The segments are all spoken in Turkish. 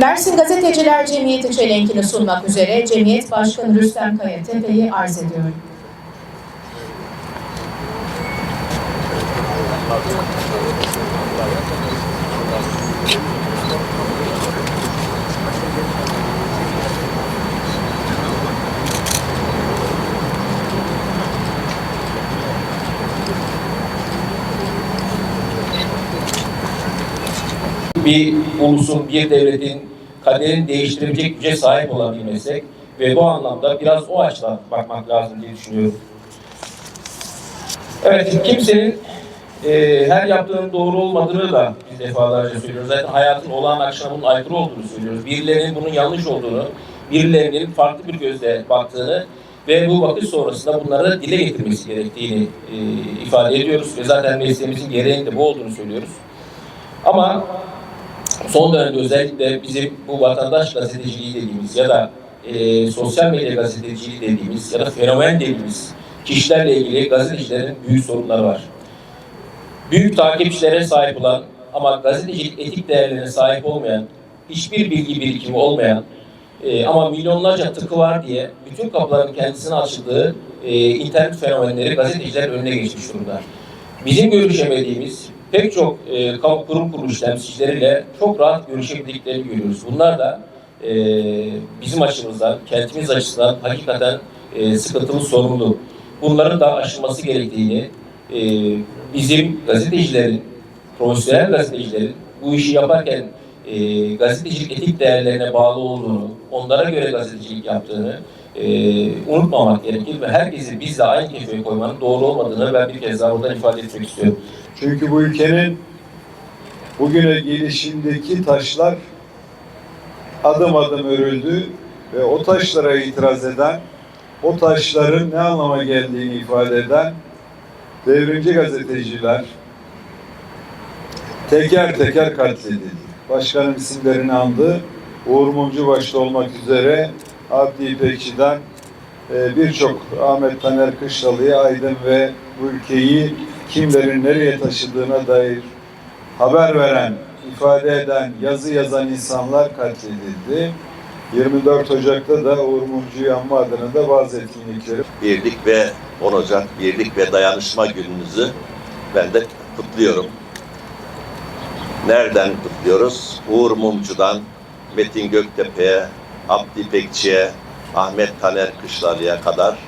Mersin Gazeteciler Cemiyeti çelenkini sunmak üzere Cemiyet Başkanı Rüstem Kaya Tepe'yi arz ediyorum. bir ulusun, bir devletin kaderini değiştirebilecek güce sahip olan bir meslek ve bu anlamda biraz o açıdan bakmak lazım diye düşünüyorum. Evet, kimsenin e, her yaptığının doğru olmadığını da biz defalarca söylüyoruz. Zaten hayatın olağan akışına bunun aykırı olduğunu söylüyoruz. Birilerinin bunun yanlış olduğunu, birilerinin farklı bir gözle baktığını ve bu vakit sonrasında bunları dile getirmesi gerektiğini e, ifade ediyoruz ve zaten mesleğimizin gereğinin de bu olduğunu söylüyoruz. Ama son dönemde özellikle bizim bu vatandaş gazeteciliği dediğimiz ya da e, sosyal medya gazeteciliği dediğimiz ya da fenomen dediğimiz kişilerle ilgili gazetecilerin büyük sorunları var. Büyük takipçilere sahip olan ama gazetecilik etik değerlerine sahip olmayan, hiçbir bilgi birikimi olmayan e, ama milyonlarca tıkı var diye bütün kapıların kendisine açıldığı e, internet fenomenleri gazetecilerin önüne geçmiş durumda. Bizim görüşemediğimiz pek çok e, kurum kuruluş temsilcileriyle çok rahat görüşebildiklerini görüyoruz. Bunlar da e, bizim açımızdan, kentimiz açısından hakikaten e, sıkıntılı sorumlu. Bunların da aşılması gerektiğini, e, bizim gazetecilerin, profesyonel gazetecilerin bu işi yaparken e, gazetecilik etik değerlerine bağlı olduğunu, onlara göre gazetecilik yaptığını e, unutmamak gerekir ve herkesi bizle aynı kefeye koymanın doğru olmadığını ben bir kez daha buradan ifade etmek istiyorum. Çünkü bu ülkenin bugüne gelişindeki taşlar adım adım örüldü ve o taşlara itiraz eden, o taşların ne anlama geldiğini ifade eden devrimci gazeteciler teker teker katledildi. Başkanın isimlerini andı. Uğur Mumcu başta olmak üzere Abdi İpekçi'den e, birçok Ahmet Taner Kışlalı'ya Aydın ve bu ülkeyi kimlerin nereye taşıdığına dair haber veren, ifade eden, yazı yazan insanlar katledildi. 24 Ocak'ta da Uğur Mumcu'yu anma adına da bazı etkinlikleri Birlik ve 10 Ocak Birlik ve Dayanışma Gününüzü ben de kutluyorum. Nereden kutluyoruz? Uğur Mumcu'dan Metin Göktepe'ye, Abdi İpekçi'ye, Ahmet Taner Kışlalı'ya kadar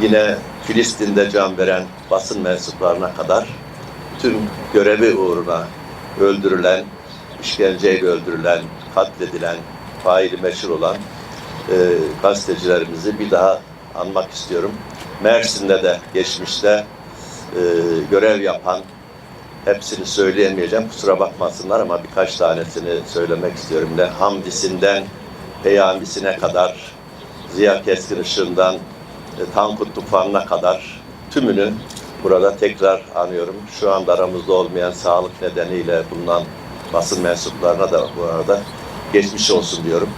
yine Filistin'de can veren basın mensuplarına kadar tüm görevi uğruna öldürülen, işkenceyle öldürülen, katledilen, faili meşhur olan e, gazetecilerimizi bir daha anmak istiyorum. Mersin'de de geçmişte e, görev yapan, hepsini söyleyemeyeceğim kusura bakmasınlar ama birkaç tanesini söylemek istiyorum. De Hamdisinden Peyamisine kadar, Ziya Keskin Işığı'ndan e, Tankut Tufanı'na kadar tümünü burada tekrar anıyorum. Şu anda aramızda olmayan sağlık nedeniyle bulunan basın mensuplarına da bu arada geçmiş olsun diyorum.